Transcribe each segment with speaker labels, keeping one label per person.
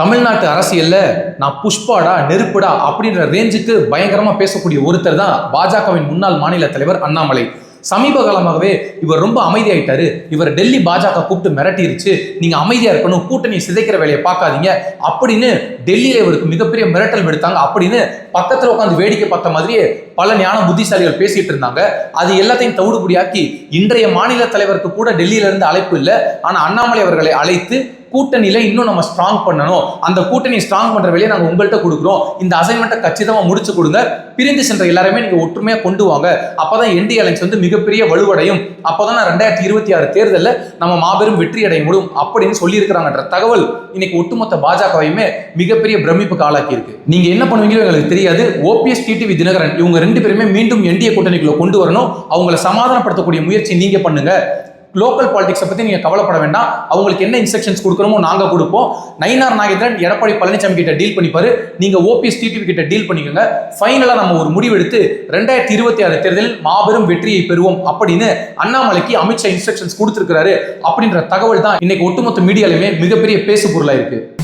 Speaker 1: தமிழ்நாட்டு அரசியல்ல நான் புஷ்பாடா நெருப்புடா அப்படின்ற ரேஞ்சுக்கு பயங்கரமா பேசக்கூடிய ஒருத்தர் தான் பாஜகவின் முன்னாள் மாநில தலைவர் அண்ணாமலை. சமீப காலமாகவே இவர் ரொம்ப அமைதியாயிட்டாரு. இவர் டெல்லி பாஜக கூப்பிட்டு மிரட்டிருச்சு. நீங்க அமைதியா இருக்கணும் கூட்டணி சிதைக்கிற வேலையை பார்க்காதீங்க. அப்படின்னு டெல்லியில இவருக்கு மிகப்பெரிய மிரட்டல் விடுத்தாங்க. அப்படின்னு பக்கத்துல உட்காந்து வேடிக்கை பார்த்த மாதிரியே பல ஞான புத்திசாலிகள் பேசிட்டு இருந்தாங்க. அது எல்லாத்தையும் தவிடுபடியாக்கி இன்றைய மாநில தலைவருக்கு கூட டெல்லியில இருந்து அழைப்பு இல்லை. ஆனா அண்ணாமலை அவர்களை அழைத்து கூட்டணியில இன்னும் நம்ம ஸ்ட்ராங் பண்ணணும். அந்த கூட்டணி ஸ்ட்ராங் பண்ற வேலையை நாங்க உங்கள்கிட்ட கொடுக்குறோம். இந்த அசைன்மெண்ட்டை கச்சிதமா முடிச்சு கொடுங்க. பிரிந்து சென்ற எல்லாருமே நீங்க ஒற்றுமையா கொண்டு வாங்க. அப்பதான் என்டி அலைன்ஸ் வந்து மிகப்பெரிய வலுவடையும். அப்பதான் ரெண்டாயிரத்தி இருபத்தி ஆறு தேர்தலில் நம்ம மாபெரும் வெற்றி அடைய முடியும் அப்படின்னு சொல்லியிருக்கிறாங்கன்ற தகவல் இன்னைக்கு ஒட்டுமொத்த பாஜகவையுமே மிகப்பெரிய பிரமிப்புக்கு ஆளாக்கி இருக்கு நீங்க என்ன பண்ணுவீங்களோ எங்களுக்கு தெரியாது. ஓபிஎஸ் டிடிவி தினகரன் இவங்க ரெண்டு பேருமே மீண்டும் என்டிஏ கூட்டணிக்குள்ள கொண்டு வரணும். அவங்கள சமாதானப்படுத்தக்கூடிய முயற்சி நீங்க பண்ணுங்க. லோக்கல் பாலிடிக்ஸை பற்றி நீங்கள் கவலைப்பட வேண்டாம். அவங்களுக்கு என்ன இன்ஸ்ட்ரக்ஷன்ஸ் கொடுக்கணுமோ நாங்கள் கொடுப்போம். நயினார் நாகேந்திரன் எடப்பாடி பழனிசாமி கிட்ட டீல் பண்ணிப்பார். நீங்கள் ஓபிஎஸ் டிடிவி கிட்ட டீல் பண்ணிக்கோங்க. ஃபைனலாக நம்ம ஒரு முடிவெடுத்து ரெண்டாயிரத்தி இருபத்தி ஆறு தேர்தலில் மாபெரும் வெற்றியை பெறுவோம் அப்படின்னு அண்ணாமலைக்கு அமித்ஷா இன்ஸ்ட்ரக்ஷன்ஸ் கொடுத்துருக்காரு அப்படின்ற தகவல் தான் இன்னைக்கு ஒட்டுமொத்த மீடியாலுமே மிகப்பெரிய பேசு பொருளாக இருக்குது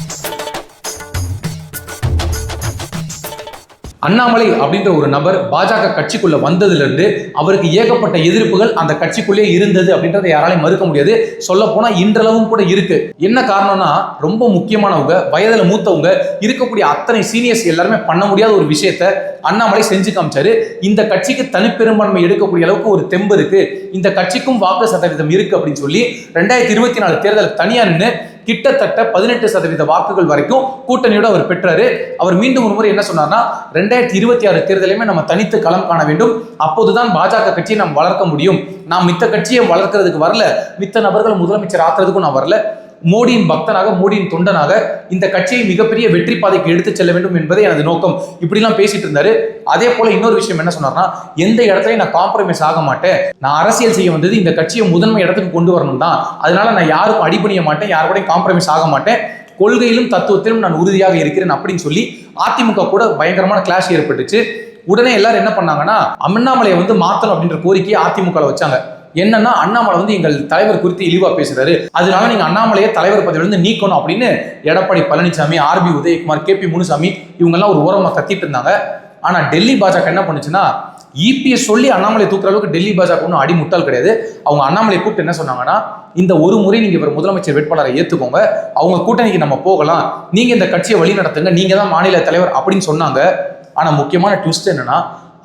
Speaker 1: அண்ணாமலை அப்படின்ற ஒரு நபர் பாஜக கட்சிக்குள்ள வந்ததுலேருந்து அவருக்கு ஏகப்பட்ட எதிர்ப்புகள் அந்த கட்சிக்குள்ளே இருந்தது அப்படின்றத யாராலையும் மறுக்க முடியாது. சொல்ல போனா இன்றளவும் கூட இருக்கு. என்ன காரணம்னா ரொம்ப முக்கியமானவங்க வயதுல மூத்தவங்க இருக்கக்கூடிய அத்தனை சீனியர்ஸ் எல்லாருமே பண்ண முடியாத ஒரு விஷயத்த அண்ணாமலை செஞ்சு காமிச்சாரு. இந்த கட்சிக்கு தனிப்பெரும்பான்மை எடுக்கக்கூடிய அளவுக்கு ஒரு தெம்பு இருக்கு. இந்த கட்சிக்கும் வாக்கு சதவீதம் இருக்கு அப்படின்னு சொல்லி ரெண்டாயிரத்தி இருபத்தி நாலு தேர்தல் தனியா நின்று கிட்டத்தட்ட பதினெட்டு சதவீத வாக்குகள் வரைக்கும் கூட்டணியோடு அவர் பெற்றாரு. அவர் மீண்டும் ஒரு முறை என்ன சொன்னார்னா ரெண்டாயிரத்தி இருபத்தி ஆறு தேர்தலையுமே நம்ம தனித்து களம் காண வேண்டும். அப்போதுதான் பாஜக கட்சியை நாம் வளர்க்க முடியும். நாம் மித்த கட்சியை வளர்க்கறதுக்கு வரல. மித்த நபர்கள் முதலமைச்சர் ஆக்குறதுக்கும் நான் வரல. மோடியின் பக்தனாக மோடியின் தொண்டனாக இந்த கட்சியை மிகப்பெரிய வெற்றி பாதைக்கு எடுத்து செல்ல வேண்டும் என்பதே எனது நோக்கம். இப்படிலாம் பேசிட்டு இருந்தாரு. அதே போல இன்னொரு விஷயம் என்ன சொன்னார்னா எந்த இடத்துலையும் நான் காம்ப்ரமைஸ் ஆக மாட்டேன். நான் அரசியல் செய்ய வந்தது இந்த கட்சியை முதன்மை இடத்துக்கு கொண்டு வரணும் தான். அதனால நான் யாருக்கும் அடிபணிய மாட்டேன் யாரு கூடயும் காம்ப்ரமைஸ் ஆக மாட்டேன். கொள்கையிலும் தத்துவத்திலும் நான் உறுதியாக இருக்கிறேன் அப்படின்னு சொல்லி அதிமுக கூட பயங்கரமான கிளாஷ் ஏற்பட்டுச்சு. உடனே எல்லாரும் என்ன பண்ணாங்கன்னா அண்ணாமலையை வந்து மாத்தணும் அப்படின்ற கோரிக்கையை அதிமுக வச்சாங்க. என்னன்னா அண்ணாமலை வந்து எங்கள் தலைவர் குறித்து இழிவா பேசுறாரு. அதனால நீங்க அண்ணாமலையை தலைவர் பதவியிலிருந்து நீக்கணும் அப்படின்னு Edappadi Palaniswami R P Udhayakumar K P Munusamy இவங்கெல்லாம் ஒரு ஓரமா கத்திட்டு இருந்தாங்க. ஆனா டெல்லி பாஜக என்ன பண்ணுச்சுன்னா இபிஎஸ் சொல்லி அண்ணாமலை தூக்குற அளவுக்கு டெல்லி பாஜக ஒன்றும் அடி முட்டால் கிடையாது. அவங்க அண்ணாமலை கூப்பிட்டு என்ன சொன்னாங்கன்னா இந்த ஒரு முறை நீங்க இவர் முதலமைச்சர் வேட்பாளரை ஏத்துக்கோங்க. அவங்க கூட்டணிக்கு நம்ம போகலாம். நீங்க இந்த கட்சியை வழி நடத்துங்க நீங்க தான் மாநில தலைவர் அப்படின்னு சொன்னாங்க. ஆனா முக்கியமான ட்விஸ்ட் என்னன்னா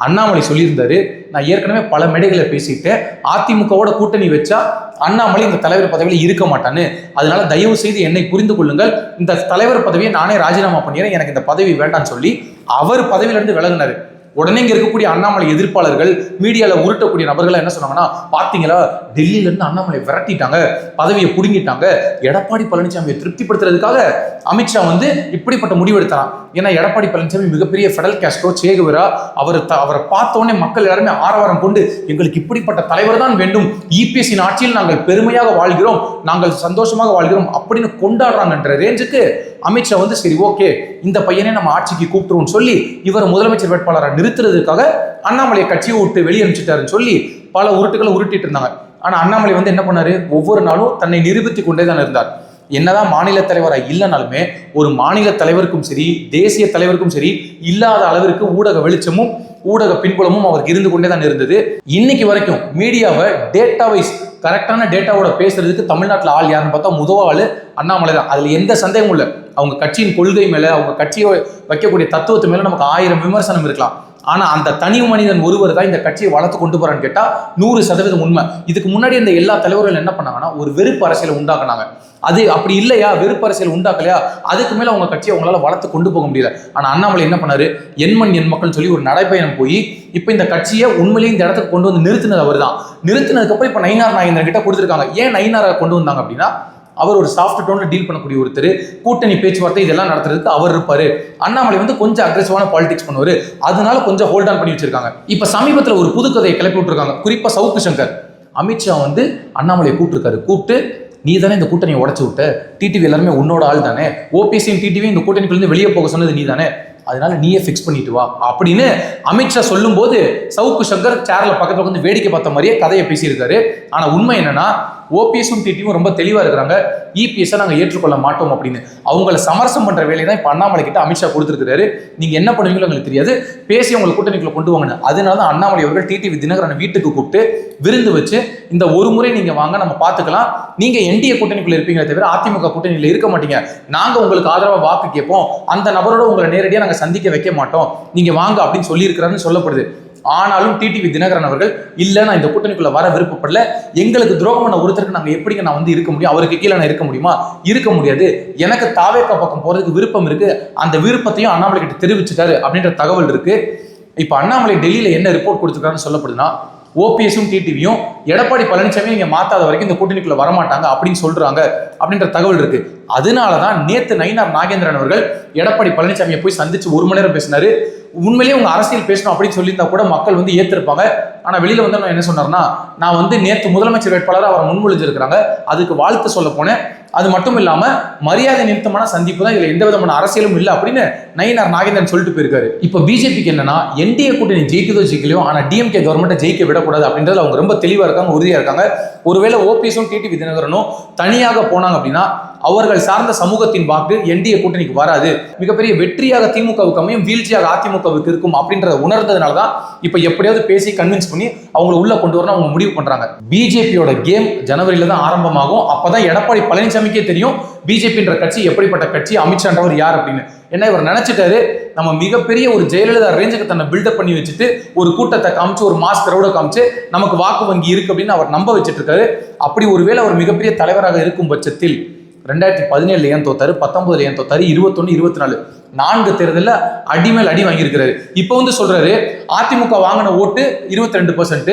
Speaker 1: அண்ணாமலை சொல்லியிருந்தாரு. நான் ஏற்கனவே பல மேடைகளை பேசிட்டேன். அதிமுகவோட கூட்டணி வச்சா அண்ணாமலை இந்த தலைவர் பதவியில் இருக்க மாட்டான்னு. அதனால தயவு செய்து என்னை புரிந்து கொள்ளுங்கள். இந்த தலைவர் பதவியை நானே ராஜினாமா பண்ணிடுறேன். எனக்கு இந்த பதவி வேண்டாம்னு சொல்லி அவர் பதவியிலிருந்து விலகினாரு. உடனே இங்க இருக்கக்கூடிய அண்ணாமலை எதிர்ப்பாளர்கள் மீடியால உருட்டக்கூடிய நபர்கள் என்ன சொன்னாங்கன்னா பாத்தீங்களா? டெல்லியில இருந்து அண்ணாமலை விரட்டிட்டாங்க பதவியை புடுங்கிட்டாங்க எடப்பாடி பழனிசாமியை திருப்திப்படுத்துறதுக்காக அமித்ஷா வந்து இப்படிப்பட்ட முடிவெடுத்தான் ஏன்னா எடப்பாடி பழனிசாமி மிகப்பெரிய ஃபெடல் கேஸ்ட்ரோ சேகுவரா அவர் த- அவரை பார்த்தோன்னே மக்கள் எல்லாருமே ஆரவாரம் கொண்டு எங்களுக்கு இப்படிப்பட்ட தலைவர் தான் வேண்டும் இபிஎஸ்சின் ஆட்சியில் நாங்கள் பெருமையாக வாழ்கிறோம் நாங்கள் சந்தோஷமாக வாழ்கிறோம் அப்படின்னு கொண்டாடுறாங்கன்ற ரேஞ்சுக்கு அமித்ஷா வந்து சரி ஓகே இந்த பையனே நம்ம ஆட்சிக்கு கூப்பிட்டுருவோம்னு சொல்லி இவர் முதலமைச்சர் வேட்பாளராக நிறுத்துறதுக்காக அண்ணாமலையை கட்சியை விட்டு வெளியே அனுப்பிச்சிட்டாருன்னு சொல்லி பல உருட்டுகளை உருட்டிட்டு இருந்தாங்க. ஆனா அண்ணாமலை வந்து என்ன பண்ணாரு? ஒவ்வொரு நாளும் தன்னை நிரூபித்துக் கொண்டே தான் இருந்தார். என்னதான் மாநில தலைவராக இல்லைனாலுமே ஒரு மாநில தலைவருக்கும் சரி தேசிய தலைவருக்கும் சரி இல்லாத அளவிற்கு ஊடக வெளிச்சமும் ஊடக பின்புலமும் அவருக்கு இருந்து கொண்டே தான் இருந்தது. இன்னைக்கு வரைக்கும் மீடியாவை டேட்டா வைஸ் கரெக்டான டேட்டாவோட பேசுறதுக்கு தமிழ்நாட்டில் ஆள் யாருன்னு பார்த்தா முதல் ஆள் அண்ணாமலை தான். அதில் எந்த சந்தேகமும் இல்லை. அவங்க கட்சியின் கொள்கை மேலே அவங்க கட்சியை வைக்கக்கூடிய தத்துவத்து மேலே நமக்கு ஆயிரம் விமர்சனம் இருக்கலாம். ஆனால் அந்த தனி மனிதன் ஒருவர் தான் இந்த கட்சியை வளர்த்து கொண்டு போறான்னு கேட்டால் நூறு சதவீதம் உண்மை. இதுக்கு முன்னாடி இந்த எல்லா தலைவர்கள் என்ன பண்ணாங்கன்னா ஒரு வெறுப்பு அரசியலை உண்டாக்குனாங்க. அது அப்படி இல்லையா? வெறுப்பு அரசியல் உண்டாக்கலையா? அதுக்கு மேலே அவங்க கட்சியை அவங்களால வளர்த்து கொண்டு போக முடியல. ஆனால் அண்ணாமலை என்ன பண்ணாரு? எண்மண் எண் மக்கள் சொல்லி ஒரு நடைப்பயணம் போய் இப்போ இந்த கட்சியை உண்மையிலேயே இந்த இடத்துக்கு கொண்டு வந்து நிறுத்தினது அவர் தான் நிறுத்தினதுக்கப்புறம் இப்போ நயினார் நாகேந்திரன் கிட்ட கொடுத்துருக்காங்க. ஏன் நயினாரை கொண்டு வந்தாங்க அப்படின்னா அவர் ஒரு சாஃப்ட் டோன்ல டீல் பண்ணக்கூடிய ஒருத்தர் கூட்டணி பேச்சுவார்த்தை இதெல்லாம் நடத்துறதுக்கு அவர் இருப்பாரு. அண்ணாமலை வந்து கொஞ்சம் அக்ரெசிவான பாலிடிக்ஸ் பண்ணுவாரு. அதனால கொஞ்சம் ஹோல்ட் ஆன் பண்ணி வச்சிருக்காங்க. இப்ப சமீபத்தில் ஒரு புதுக்கதையை கிளப்பி விட்டுருக்காங்க. குறிப்பா சவுக்கு சங்கர். அமித்ஷா வந்து அண்ணாமலையை கூப்பிட்டுருக்காரு. கூப்பிட்டு நீ தானே இந்த கூட்டணியை உடச்சு விட்ட. டிடிவி எல்லாருமே உன்னோட ஆள் தானே. ஓபிஎஸ்சியும் டிடிவி இந்த கூட்டணிக்குள்ளேருந்து வெளியே போக சொன்னது நீ தானே. அதனால நீயே ஃபிக்ஸ் பண்ணிட்டு வா. அப்படின்னு அமித்ஷா சொல்லும்போது சவுக்கு சங்கர் சேர்ல பக்கத்துல வந்து வேடிக்கை பார்த்த மாதிரியே கதையை பேசியிருக்காரு. ஆனா உண்மை என்னன்னா ஓபிஎஸும் டிடியும் ரொம்ப தெளிவாக இருக்கிறாங்க. இபிஎஸ்ஸை நாங்கள் ஏற்றுக்கொள்ள மாட்டோம் அப்படின்னு. அவங்கள சமரசம் பண்ணுற வேலையை தான் இப்போ அண்ணாமலை கிட்ட அமித்ஷா கொடுத்துருக்காரு நீங்கள் என்ன பண்ணுவீங்களோ எங்களுக்கு தெரியாது. பேசி அவங்களை கூட்டணிக்குள்ள கொண்டு வாங்கன்னு. அதனால தான் அண்ணாமலை அவர்கள் டிடிவி தினகரனை வீட்டுக்கு கூப்பிட்டு விருந்து வச்சு இந்த ஒரு முறை நீங்கள் வாங்க நம்ம பார்த்துக்கலாம் நீங்கள் என்டிஏ கூட்டணிக்குள்ள இருப்பீங்களே தவிர அதிமுக கூட்டணியில் இருக்க மாட்டீங்க. நாங்கள் உங்களுக்கு ஆதரவாக வாக்கு கேட்போம். அந்த நபரோட உங்களை நேரடியாக நாங்கள் சந்திக்க வைக்க மாட்டோம். நீங்கள் வாங்க அப்படின்னு சொல்லியிருக்கிறாருன்னு சொல்லப்படுது. ஆனாலும் டிடிவி தினகரன் அவர்கள் இல்ல நான் இந்த கூட்டணிக்குள்ள வர விருப்பப்படல. எங்களுக்கு துரோகம் பண்ண ஒருத்தருக்கு நாங்க எப்படிங்க நான் வந்து இருக்க முடியும்? அவருக்கு கீழே நான் இருக்க முடியுமா? இருக்க முடியாது. எனக்கு தாவேக்கா பக்கம் போறதுக்கு விருப்பம் இருக்கு. அந்த விருப்பத்தையும் அண்ணாமலை கிட்ட தெரிவிச்சுட்டாரு. அப்படின்ற தகவல் இருக்கு. இப்ப அண்ணாமலை டெல்லியில என்ன ரிப்போர்ட் கொடுத்துருக்காருன்னு சொல்லப்படுதுன்னா ஓபிஎஸும் டிடிவியும் எடப்பாடி பழனிசாமி இங்க மாத்தாத வரைக்கும் இந்த கூட்டணிக்குள்ள வரமாட்டாங்க அப்படின்னு சொல்றாங்க அப்படின்ற தகவல் இருக்கு. அதனால தான் நேத்து நயினார் நாகேந்திரன் அவர்கள் எடப்பாடி பழனிசாமியை போய் சந்திச்சு ஒரு மணி நேரம் பேசினாரு. உண்மையிலேயே உங்க அரசியல் பேசணும் அப்படின்னு சொல்லியிருந்தா கூட மக்கள் வந்து ஏத்திருப்பாங்க. ஆனால் வெளியில் வந்து நான் என்ன சொன்னார்னா நான் வந்து நேற்று முதலமைச்சர் வேட்பாளர் அவரை முன்மொழிஞ்சிருக்கிறாங்க அதுக்கு வாழ்த்து சொல்ல போனேன். அது மட்டும் இல்லாமல் மரியாதை நிமித்தமான சந்திப்பு தான் இதில் எந்த விதமான அரசியலும் இல்லை அப்படின்னு நயினார் நாகேந்திரன் சொல்லிட்டு போயிருக்காரு. இப்போ பிஜேபிக்கு என்னன்னா என்டிஏ கூட்டணி ஜெயிக்குதோ ஜெயிக்கலையோ ஆனால் டிஎம்கே கவர்மெண்ட்டை ஜெயிக்க விடக்கூடாது அப்படின்றது அவங்க ரொம்ப தெளிவாக இருக்காங்க உறுதியாக இருக்காங்க. ஒருவேளை ஓபிஎஸும் டிடிவி தினகரனும் தனியாக போனாங்க அப்படின்னா அவர்கள் சார்ந்த சமூகத்தின் வாக்கு என்டிஏ கூட்டணிக்கு வராது. மிகப்பெரிய வெற்றியாக திமுகவுக்கு அமையும் வீழ்ச்சியாக அதிமுகவுக்கு இருக்கும் அப்படின்றத உணர்ந்ததுனால தான் இப்போ எப்படியாவது பேசி கன்வின்ஸ் பண்ணி அவங்கள உள்ள கொண்டு வரணும் அவங்க முடிவு பண்றாங்க. பிஜேபியோட கேம் ஜனவரியில தான் ஆரம்பமாகும். அப்பதான் எடப்பாடி பழனிசாமிக்கே தெரியும். பிஜேபின்ற கட்சி எப்படிப்பட்ட கட்சி அமித்ஷான்றவர் யார் அப்படின்னு. ஏன்னா இவர் நினைச்சிட்டாரு நம்ம மிகப்பெரிய ஒரு ஜெயலலிதா ரேஞ்சுக்கு தன்னை பில்டப் பண்ணி வச்சுட்டு ஒரு கூட்டத்தை காமிச்சு ஒரு மாஸ்கரோட காமிச்சு நமக்கு வாக்கு வங்கி இருக்கு அப்படின்னு அவர் நம்ப வச்சுட்டு இருக்காரு. அப்படி ஒருவேளை அவர் மிகப்பெரிய தலைவராக இருக்கும் பட்சத்தில் ரெண்டாயிரத்தி பதினேழுல ஏன் தோத்தாரு? பத்தொன்பதுல ஏன் தோத்தாரு? இருபத்தொன்னு இருபத்தி நாலு நான்கு தேர்தலில் அடிமேல் அடி வாங்கியிருக்கிறாரு. இப்போ வந்து சொல்றாரு அதிமுக வாங்கின ஓட்டு இருபத்தி ரெண்டு பர்சன்ட்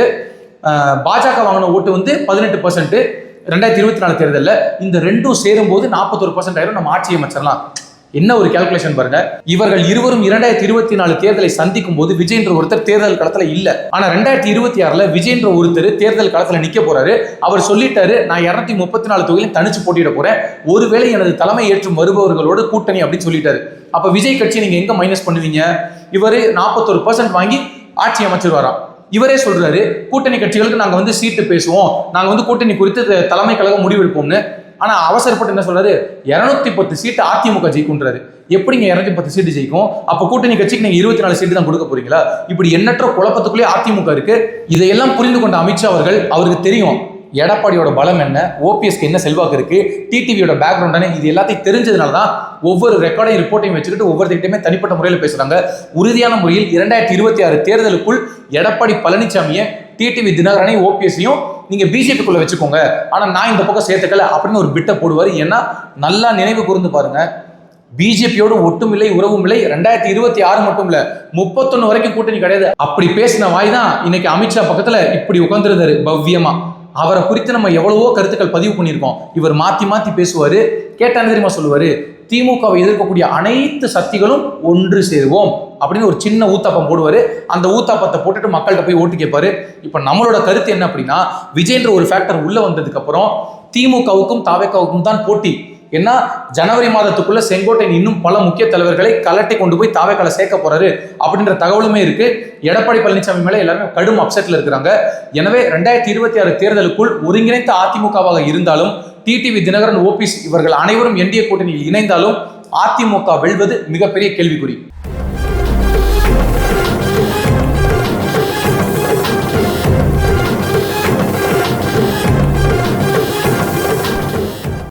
Speaker 1: பாஜக வாங்கின ஓட்டு வந்து பதினெட்டு பர்சன்ட் ரெண்டாயிரத்தி இருபத்தி நாலு தேர்தலில் இந்த ரெண்டும் சேரும்போது நாற்பத்தொரு பர்சன்ட் ஆயிரம் நம்ம ஆட்சி அமைச்சிடலாம் என்ன ஒரு கால்குலேஷன் பாருங்க? இவர்கள் இருவரும் இரண்டாயிரத்தி இருபத்தி நாலு தேர்தலை சந்திக்கும் போது விஜய்ன்ற ஒருத்தர் தேர்தல் களத்துல இல்ல. ஆனா ரெண்டாயிரத்தி இருபத்தி ஆறுல விஜய்ன்ற ஒருத்தர் தேர்தல் களத்துல நிக்க போறாரு. அவர் சொல்லிட்டாரு நான் இருநூத்தி முப்பத்தி நாலு தொகையிலும் தனிச்சு போட்டியிட போறேன். ஒருவேளை எனது தலைமை ஏற்றும் வருபவர்களோட கூட்டணி அப்படின்னு சொல்லிட்டாரு. அப்ப விஜய் கட்சி நீங்க எங்க மைனஸ் பண்ணுவீங்க? இவர் நாற்பத்தொரு பர்சன்ட் வாங்கி ஆட்சி அமைச்சிருவாராம். இவரே சொல்றாரு கூட்டணி கட்சிகளுக்கு நாங்க வந்து சீட்டு பேசுவோம். நாங்க வந்து கூட்டணி குறித்து தலைமை கழகம் முடிவெடுப்போம்னு. ஆனால் அவசரப்பட்டு என்ன சொல்றாரு இரநூத்தி பத்து சீட்டு அதிமுக ஜெயிக்கும்ன்றாரு. எப்படிங்க இரநூத்தி பத்து சீட்டு ஜெயிக்கும்? அப்போ கூட்டணி கட்சிக்கு நீங்கள் இருபத்தி நாலு சீட்டு தான் கொடுக்க போறீங்களா? இப்படி எண்ணற்ற குழப்பத்துக்குள்ளேயே அதிமுக இருக்கு. இதையெல்லாம் புரிந்து கொண்ட அமித்ஷா அவர்கள் அவருக்கு தெரியும் எடப்பாடியோட பலம் என்ன ஓபிஎஸ்க்கு என்ன செல்வாக்கு இருக்கு டிடிவியோட பேக்ரவுண்ட் என்ன இது எல்லாத்தையும் தெரிஞ்சதுனால தான் ஒவ்வொரு ரெக்கார்டையும் ரிப்போர்ட்டையும் வச்சுக்கிட்டு ஒவ்வொருத்திட்டையுமே தனிப்பட்ட முறையில் பேசுறாங்க. உறுதியான முறையில் இரண்டாயிரத்தி இருபத்தி ஆறு தேர்தலுக்குள் எடப்பாடி பழனிசாமியை டிடிவி தினகரனை ஓபிஎஸ்ஸையும் நீங்க பிஜேபிக்குள்ள வச்சுக்கோங்க. ஆனா நான் இந்த பக்கம் சேர்த்துக்கல அப்படின்னு ஒரு பிட்டை போடுவார். ஏன்னா நல்லா நினைவு கூர்ந்து பாருங்க. பிஜேபியோடு ஒட்டுமில்லை உறவும் இல்லை. ரெண்டாயிரத்தி இருபத்தி ஆறு மட்டும் இல்ல முப்பத்தொன்னு வரைக்கும் கூட்டணி கிடையாது. அப்படி பேசின வாய் தான் இன்னைக்கு அமித்ஷா பக்கத்துல இப்படி உட்காந்துருந்தாரு பவ்யமா. அவரை குறித்து நம்ம எவ்வளவோ கருத்துக்கள் பதிவு பண்ணியிருக்கோம். இவர் மாத்தி மாத்தி பேசுவாரு கேட்டா தெரியுமா சொல்லுவாரு? திமுகவை எதிர்க்கக்கூடிய அனைத்து சக்திகளும் ஒன்று சேருவோம். அப்படின்னு ஒரு சின்ன ஊத்தாப்பம் போடுவார். அந்த ஊத்தாப்பத்தை போட்டுட்டு மக்கள்கிட்ட போய் ஓட்டு கேட்பாரு. இப்போ நம்மளோட கருத்து என்ன அப்படின்னா விஜய்ன்ற ஒரு ஃபேக்டர் உள்ளே வந்ததுக்கப்புறம் திமுகவுக்கும் தாவேக்காவுக்கும் தான் போட்டி. ஏன்னா ஜனவரி மாதத்துக்குள்ள செங்கோட்டையன் இன்னும் பல முக்கிய தலைவர்களை கலட்டி கொண்டு போய் தாவேக்கால சேர்க்க போறாரு அப்படின்ற தகவலுமே இருக்கு. எடப்பாடி பழனிசாமி மேல எல்லாருமே கடும் அப்செட்ல இருக்கிறாங்க. எனவே ரெண்டாயிரத்தி இருபத்தி ஆறு தேர்தலுக்குள் ஒருங்கிணைந்த அதிமுகவாக இருந்தாலும் டிடிவி தினகரன் ஓபிஎஸ் இவர்கள் அனைவரும் என்டிஏ கூட்டணியில் இணைந்தாலும் அதிமுக வெல்வது மிகப்பெரிய கேள்விக்குறி.